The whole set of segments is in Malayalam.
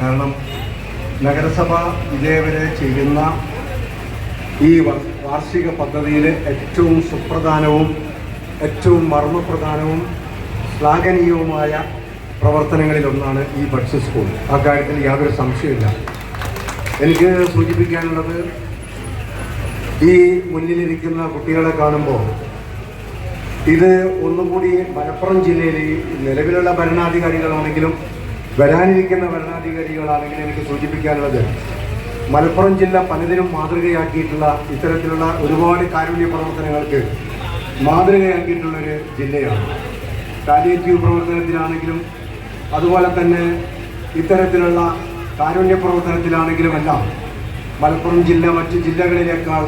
കാരണം നഗരസഭ ഇതേവരെ ചെയ്യുന്ന ഈ വാർഷിക പദ്ധതിയിലെ ഏറ്റവും സുപ്രധാനവും ഏറ്റവും മർമ്മപ്രധാനവും ശ്ലാഘനീയവുമായ പ്രവർത്തനങ്ങളിലൊന്നാണ് ഈ ബഡ്സ് സ്കൂൾ. ആ കാര്യത്തിൽ യാതൊരു സംശയമില്ല എനിക്ക് സൂചിപ്പിക്കാനുള്ളത് ഈ മുന്നിലിരിക്കുന്ന കുട്ടികളെ കാണുമ്പോൾ ഇത് ഒന്നുകൂടി മലപ്പുറം ജില്ലയിൽ നിലവിലുള്ള ഭരണാധികാരികളാണെങ്കിലും വരാനിരിക്കുന്ന ഭരണാധികാരികളാണെങ്കിൽ എനിക്ക് സൂചിപ്പിക്കാനുള്ളത്. മലപ്പുറം ജില്ല പലതിനും മാതൃകയാക്കിയിട്ടുള്ള ഇത്തരത്തിലുള്ള ഒരുപാട് കാരുണ്യ പ്രവർത്തനങ്ങൾക്ക് മാതൃകയാക്കിയിട്ടുള്ളൊരു ജില്ലയാണ്. കാലിയേറ്റീവ് പ്രവർത്തനത്തിലാണെങ്കിലും അതുപോലെ തന്നെ ഇത്തരത്തിലുള്ള കാരുണ്യ പ്രവർത്തനത്തിലാണെങ്കിലും എല്ലാം മലപ്പുറം ജില്ല മറ്റ് ജില്ലകളിലേക്കാൾ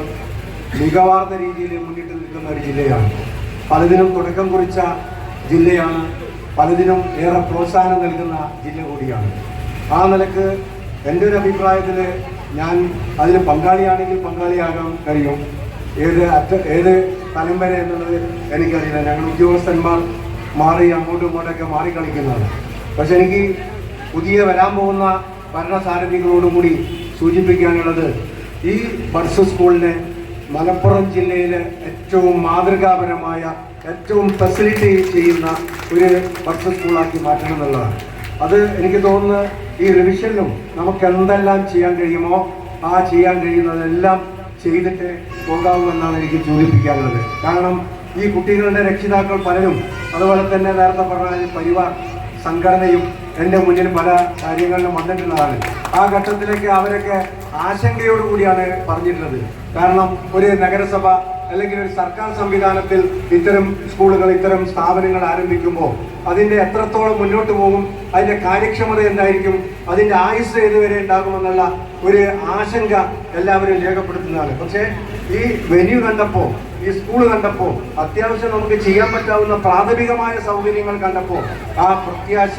മികവാർന്ന രീതിയിൽ മുന്നിട്ട് നിൽക്കുന്ന ഒരു ജില്ലയാണ്. പലതിനും തുടക്കം കുറിച്ച ജില്ലയാണ് പലതിനും ഏറെ പ്രോത്സാഹനം നൽകുന്ന ജില്ല കൂടിയാണ്. ആ നിലയ്ക്ക് എന്റെ ഒരു അഭിപ്രായത്തിൽ ഞാൻ അതിൽ പങ്കാളിയാണെങ്കിൽ പങ്കാളിയാകാൻ കഴിയും. ഏത് അറ്റ ഏത് തലം വരെ എന്നുള്ളത് എനിക്കറിയില്ല. ഞങ്ങൾ ഉദ്യോഗസ്ഥന്മാർ മാറി അങ്ങോട്ടും ഇങ്ങോട്ടൊക്കെ മാറി കളിക്കുന്നതാണ്. പക്ഷെ എനിക്ക് പുതിയ വരാൻ പോകുന്ന ഭരണസാരഥികളോടും കൂടി സൂചിപ്പിക്കാനുള്ളത് ഈ ബഡ്സ് സ്കൂളിനെ മലപ്പുറം ജില്ലയിലെ ഏറ്റവും മാതൃകാപരമായ ഏറ്റവും ഫെസിലിറ്റി ചെയ്യുന്ന ഒരു ബഡ്സ് സ്കൂളാക്കി മാറ്റണം എന്നുള്ളതാണ്. അത് എനിക്ക് തോന്നുന്നു ഈ റിവിഷനിലും നമുക്ക് എന്തെല്ലാം ചെയ്യാൻ കഴിയുമോ ആ ചെയ്യാൻ കഴിയുന്നതെല്ലാം ചെയ്തിട്ട് പോകാവുമെന്നാണ് എനിക്ക് സൂചിപ്പിക്കാനുള്ളത്. കാരണം ഈ കുട്ടികളുടെ രക്ഷിതാക്കൾ പലരും അതുപോലെ തന്നെ നേരത്തെ പറഞ്ഞ പരിവാർ സംഘടനയും എന്റെ മുന്നിൽ പല കാര്യങ്ങളിലും വന്നിട്ടുള്ളതാണ്. ആ ഘട്ടത്തിലേക്ക് അവരൊക്കെ ആശങ്കയോടുകൂടിയാണ് പറഞ്ഞിട്ടുള്ളത്. കാരണം ഒരു നഗരസഭ അല്ലെങ്കിൽ ഒരു സർക്കാർ സംവിധാനത്തിൽ ഇത്തരം സ്കൂളുകൾ ഇത്തരം സ്ഥാപനങ്ങൾ ആരംഭിക്കുമ്പോൾ അതിന്റെ എത്രത്തോളം മുന്നോട്ട് പോകും അതിന്റെ കാര്യക്ഷമത എന്തായിരിക്കും അതിന്റെ ആയുസ് ഏതുവരെ ഉണ്ടാകുമെന്നുള്ള ഒരു ആശങ്ക എല്ലാവരും രേഖപ്പെടുത്തുന്നതാണ്. പക്ഷേ ഈ വെന്യൂ കണ്ടപ്പോൾ ഈ സ്കൂൾ കണ്ടപ്പോൾ അത്യാവശ്യം നമുക്ക് ചെയ്യാൻ പറ്റാവുന്ന പ്രാഥമികമായ സൗകര്യങ്ങൾ കണ്ടപ്പോൾ ആ പ്രത്യാശ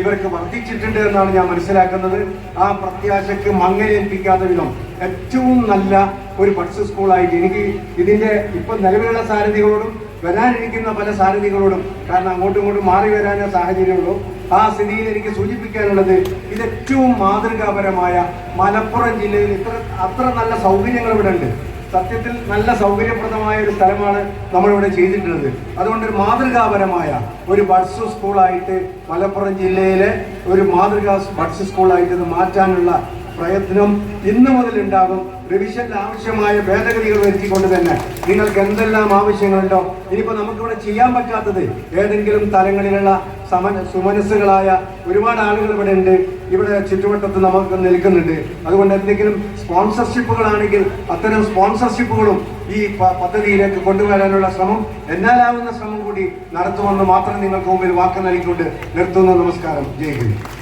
ഇവർക്ക് വർദ്ധിച്ചിട്ടുണ്ട് എന്നാണ് ഞാൻ മനസ്സിലാക്കുന്നത്. ആ പ്രത്യാശയ്ക്ക് മങ്ങലേൽപ്പിക്കാത്ത വിധം ഏറ്റവും നല്ല ഒരു ബഡ്സ് സ്കൂളായിട്ട് എനിക്ക് ഇതിന്റെ ഇപ്പം നിലവിലുള്ള സാരഥികളോടും വരാനിരിക്കുന്ന പല സാരഥികളോടും കാരണം അങ്ങോട്ടും ഇങ്ങോട്ടും മാറി വരാനേ സാഹചര്യമുള്ളൂ. ആ സ്ഥിതിയിൽ എനിക്ക് സൂചിപ്പിക്കാനുള്ളത് ഇത് ഏറ്റവും മാതൃകാപരമായ മലപ്പുറം ജില്ലയിൽ ഇത്ര അത്ര നല്ല സൗകര്യങ്ങൾ ഇവിടെ ഉണ്ട്. സത്യത്തിൽ നല്ല സൗകര്യപ്രദമായ ഒരു സ്ഥലമാണ് നമ്മളിവിടെ ചെയ്തിട്ടുള്ളത്. അതുകൊണ്ട് മാതൃകാപരമായ ഒരു ബഡ്സ് സ്കൂളായിട്ട് മലപ്പുറം ജില്ലയിലെ ഒരു മാതൃകാ ബഡ്സ് സ്കൂളായിട്ട് ഇത് മാറ്റാനുള്ള പ്രയത്നം ഇന്നു മുതൽ ഉണ്ടാകും റിവിഷനിൽ ആവശ്യമായ ഭേദഗതികൾ വരുത്തിക്കൊണ്ട് തന്നെ നിങ്ങൾക്ക് എന്തെല്ലാം ആവശ്യങ്ങളുണ്ടോ ഇനിയിപ്പോൾ നമുക്കിവിടെ ചെയ്യാൻ പറ്റാത്തത് ഏതെങ്കിലും തലങ്ങളിലുള്ള സമ സുമനസ്സുകളായ ഒരുപാട് ആളുകൾ ഇവിടെ ഉണ്ട്. ഇവിടെ ചുറ്റുവട്ടത്ത് നമുക്ക് നിൽക്കുന്നുണ്ട്. അതുകൊണ്ട് എന്തെങ്കിലും സ്പോൺസർഷിപ്പുകളാണെങ്കിൽ അത്തരം സ്പോൺസർഷിപ്പുകളും ഈ പദ്ധതിയിലേക്ക് കൊണ്ടുവരാനുള്ള ശ്രമം എന്നാലാവുന്ന ശ്രമം കൂടി നടത്തുമെന്ന് മാത്രം നിങ്ങൾക്ക് മുമ്പിൽ വാക്ക് നൽകിക്കൊണ്ട് നിർത്തുന്നു. നമസ്കാരം. ജയ് ഹിന്ദ്.